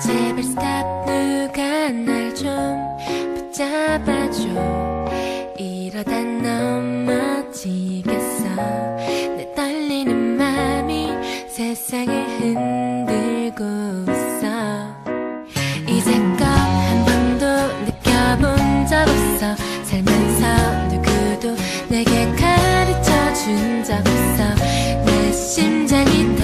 제발 스탑 누가 날 좀 붙잡아줘. 이러다 넘어지겠어. 내 떨리는 맘이 세상을 흔들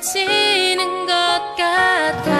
지는 것 같아.